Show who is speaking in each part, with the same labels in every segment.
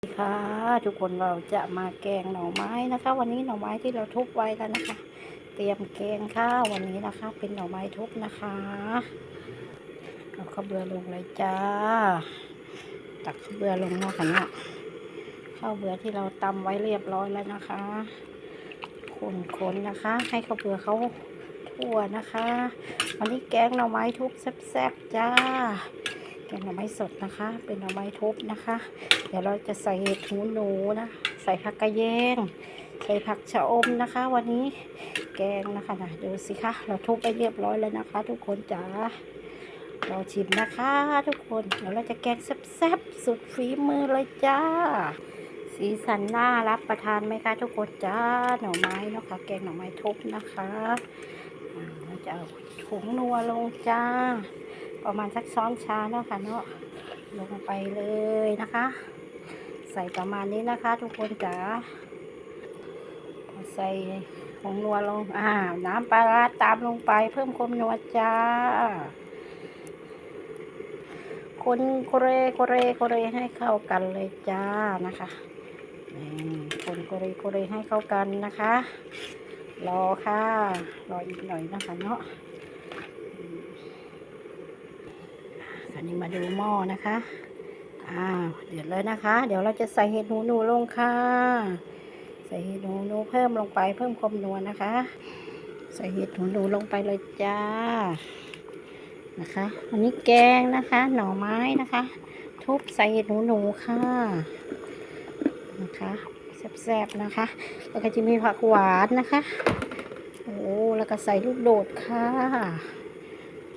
Speaker 1: สวัสดีค่ะทุกคนเราจะมาแกงหน่อไม้นะคะ วันนี้หน่อไม้ที่เราทุบไว้แล้วนะคะ เตรียมแกงข้าววันนี้นะคะ เป็นหน่อไม้ทุบนะคะเอาข้าวเบือลงเลยจ้า ตักข้าวเบือลงเนาะค่ะเนี่ยข้าวเบือที่เราตำไว้เรียบร้อยแล้วนะคะคนๆนะคะ ให้ข้าวเบือเขาทั่วนะคะ วันนี้แกงหน่อไม้ทุบแซ่บๆจ้า แกงหน่อไม้สดนะคะ เป็นหน่อไม้ทุบนะคะ เดี๋ยวเราจะใส่เห็ดหูหนูนะ ใส่ผักกระเยง ใส่ผักชะอมนะคะ วันนี้แกงนะคะนะดูสิคะ เราทุบไปเรียบร้อยแล้วนะคะ ทุกคนจ๋า เราชิมนะคะ ทุกคน เดี๋ยวเราจะแกงแซ่บๆ สุดฝีมือเลยจ้า สีสันน่ารับประทานไหมคะทุกคนจ้า หน่อไม้เนาะคะ แกงหน่อไม้ทุบนะคะ เราจะเอาถุงนัวลงจ้า ประมาณสักช้อนชาเนาะค่ะเนาะลงไปเลยนะคะ ใส่ประมาณนี้นะคะ ทุกคนจ๋าใส่ผงนัวลงอ่าน้ำปลาร้าตามลงไป เพิ่มความนัวจ้าคนโคเรโคเรโคเรให้เข้ากันเลยจ้านะคะนี่คนโคเรโคเรให้เข้ากันนะคะ รอค่ะ รออีกหน่อยนะคะเนาะ อันนี้มาดูหม้อนะคะ อ้าวเดือดเลยนะคะ เดี๋ยวเราจะใส่เห็ดหูหนูลงค่ะ ใส่เห็ดหูหนูเพิ่มลงไปเพิ่มความนัวนะคะ ใส่เห็ดหูหนูลงไปเลยจ้า นะคะอันนี้แกงนะคะ หน่อไม้นะคะ ทุบใส่เห็ดหูหนูค่ะ นะคะแซ่บๆนะคะ แล้วก็จะมีผักหวานนะคะ โอ้ แล้วก็ใส่ลูกโดดค่ะ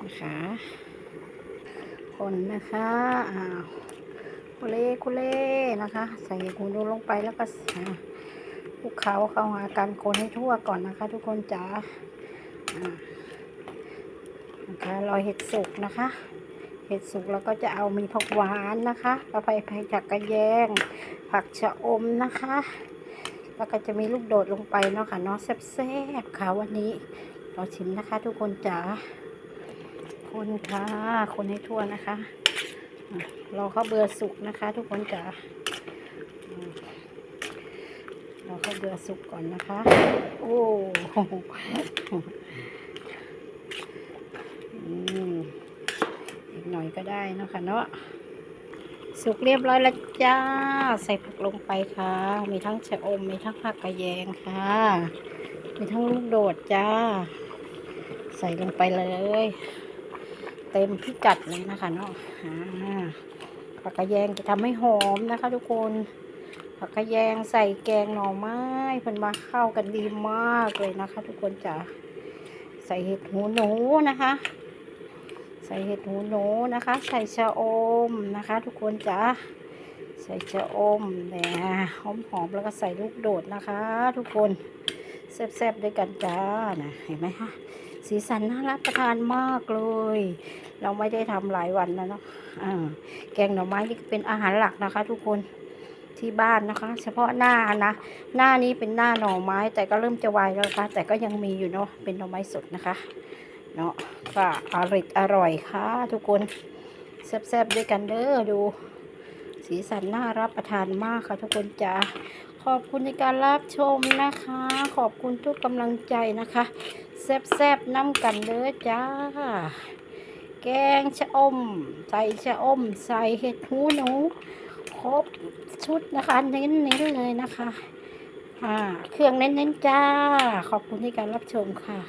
Speaker 1: นะคะ คนนะคะอ้าวคุเล่คุเล่นะคะ ใส่หูดูลงไปแล้วก็คลุกเขาเข้าหากันคนให้ทั่วก่อนนะคะ ทุกคนจ๋าอานะคะรอเห็ดสุกนะคะ เห็ดสุกแล้วก็จะเอามีผักหวานนะคะกระเพราผักกระแยง ผักชะอมนะคะแล้วก็จะมีลูกโดดลงไปเนาะค่ะเนาะแซ่บๆค่ะวันนี้เราชิมนะคะ ทุกคนจ๋า คนค่ะ คนให้ทั่วนะคะรอข้าวเบื่อสุกนะคะ ทุกคนจ๋ารอข้าวเบื่อสุกก่อนนะคะ โอ้โหอืมอีกหน่อยก็ได้นะคะเนาะสุกเรียบร้อยแล้วจ้า ใส่ผักลงไปค่ะ มีทั้งชะอม มีทั้งผักกระแยงค่ะ มีทั้งลูกโดดจ้า ใส่ลงไปเลย เต็มพิกัดเลยนะคะเนาะผักกระแยงจะทำให้หอมนะคะ ทุกคน ผักกระแยงใส่แกงหน่อไม้เพิ่นมาเข้ากันดีมากเลยนะคะ ทุกคนจ๋าใส่เห็ดหูหนูนะคะ ใส่เห็ดหูหนูนะคะ ใส่ชะอมนะคะ ทุกคนจ๋าใส่ชะอมเนี่ยหอมๆแล้วก็ใส่ลูกโดดนะคะ ทุกคน แซ่บๆด้วยกันจ้านะเห็นไหมคะสีสันน่ารับประทานมากเลย เราไม่ได้ทำหลายวันแล้วเนาะอ่าแกงหน่อไม้นี่เป็นอาหารหลักนะคะ ทุกคนที่บ้านนะคะ เฉพาะหน้านะ หน้านี้เป็นหน้าหน่อไม้ แต่ก็เริ่มจะวายแล้วนะคะแต่ก็ยังมีอยู่เนาะเป็นหน่อไม้สดนะคะ เนาะก็อร่อยอร่อยค่ะ ทุกคนแซ่บๆด้วยกันเด้อดู สีสันน่ารับประทานมากค่ะ ทุกคนจ้า ขอบคุณในการรับชมนะคะ ขอบคุณทุกกำลังใจนะคะ แซบๆน้ำกันเด้อจ้า แกงชะอม ใส่ชะอม ใส่เห็ดหูหนู ครบชุดนะคะเน้นๆเลยนะคะ อ่า เครื่องเน้นๆจ้า ขอบคุณในการรับชมค่ะ